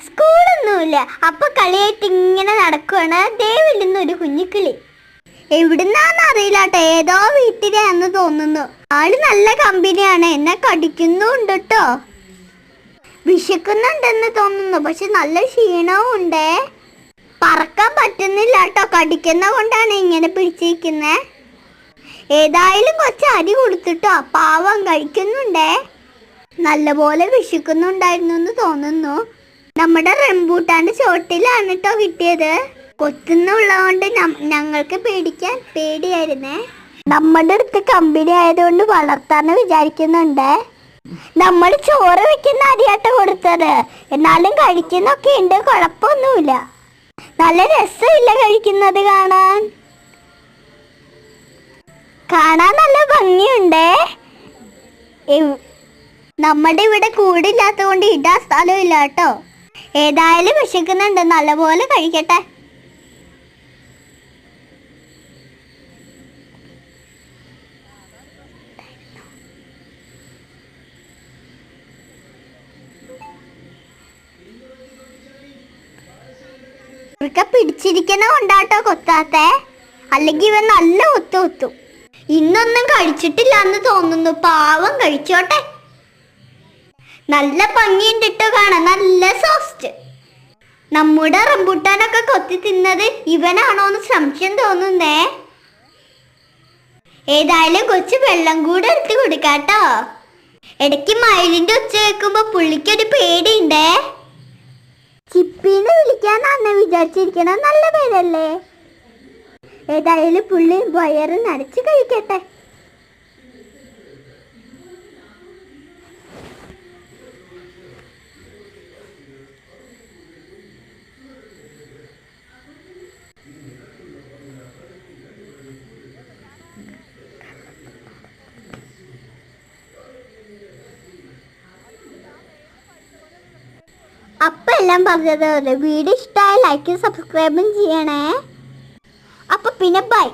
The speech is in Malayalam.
സ്കൂളൊന്നുമില്ല. അപ്പൊ കളിയായിട്ട് ഇങ്ങനെ നടക്കുവാണ്. ദേവില്ലെന്ന് ഒരു കുഞ്ഞിക്കിളി. എവിടുന്നാന്ന് അറിയില്ല ഏതോ വീട്ടിലാന്ന് തോന്നുന്നു. ആൾ നല്ല കമ്പനിയാണ്. എന്നെ കടിക്കുന്നുണ്ട് കേട്ടോ വിശക്കുന്നുണ്ടെന്ന് തോന്നുന്നു. പക്ഷെ നല്ല ക്ഷീണവും ഉണ്ടേ. പറക്കാൻ പറ്റുന്നില്ല കേട്ടോ കടിക്കുന്ന കൊണ്ടാണ് ഇങ്ങനെ പിടിച്ചിരിക്കുന്നത് ഏതായാലും കുറച്ച് അരി കൊടുത്തിട്ടോ. പാവം കഴിക്കുന്നുണ്ടേ. നല്ലപോലെ വിശക്കുന്നുണ്ടായിരുന്നു എന്ന് തോന്നുന്നു. നമ്മുടെ റംബൂട്ടാന്റെ ചോട്ടിലാണ് കേട്ടോ കിട്ടിയത്. കൊത്തുന്നുള്ളതുകൊണ്ട് ഞങ്ങൾക്ക് പേടിക്കാൻ പേടിയായിരുന്നേ. നമ്മുടെ അടുത്ത് കമ്പനി ആയതുകൊണ്ട് വളർത്താന്ന് വിചാരിക്കുന്നുണ്ട്. നമ്മൾ ചോറ് വെക്കുന്ന അരിയാട്ട കൊടുത്തത്. എന്നാലും കഴിക്കുന്നൊക്കെ ഉണ്ട് കുഴപ്പമൊന്നുമില്ല നല്ല രസമില്ല കഴിക്കുന്നത് കാണാൻ. കാണാൻ നല്ല ഭംഗിയുണ്ടേ. നമ്മുടെ ഇവിടെ കൂടില്ലാത്തത് കൊണ്ട് ഇടാൻ സ്ഥലമില്ല കേട്ടോ ഏതായാലും വിശക്കുന്നുണ്ട്. നല്ലപോലെ കഴിക്കട്ടെ. പിടിച്ചിരിക്കുന്ന കൊണ്ടാട്ടോ കൊത്താത്തെ. അല്ലെങ്കിൽ ഇവൻ നല്ല ഒത്തു ഒത്തും ഇന്നൊന്നും കഴിച്ചിട്ടില്ല എന്ന് തോന്നുന്നു. പാവം കഴിച്ചോട്ടെ. നല്ല ഭംഗിയുണ്ട് ഇട്ടോ കാണാൻ. നല്ല സോഫ്റ്റ് നമ്മുടെ റംബുട്ടാനൊക്കെ കൊത്തി തിന്നത് ഇവനാണോ എന്ന് സംശയം തോന്നുന്നേ. ഏതായാലും കൊച്ചു വെള്ളം കൂടെ എടുത്ത് കൊടുക്കാട്ടോ ഇടയ്ക്ക് മയിലിന്റെ ഒച്ച കേൾക്കുമ്പോ പുള്ളിക്കൊരു പേടിയുണ്ടേ. ചിപ്പിനെ വിളിക്കാനാണ് വിചാരിച്ചിരിക്കണം നല്ല പേരല്ലേ. ഏതായാലും പുള്ളി വയറ് നനച്ച് കഴിക്കട്ടെ അപ്പൊ എല്ലാം പറഞ്ഞത് വീഡിയോ ഇഷ്ടമായ ലൈക്കും സബ്സ്ക്രൈബും ചെയ്യണേ. അപ്പൊ പിന്നെ ബൈ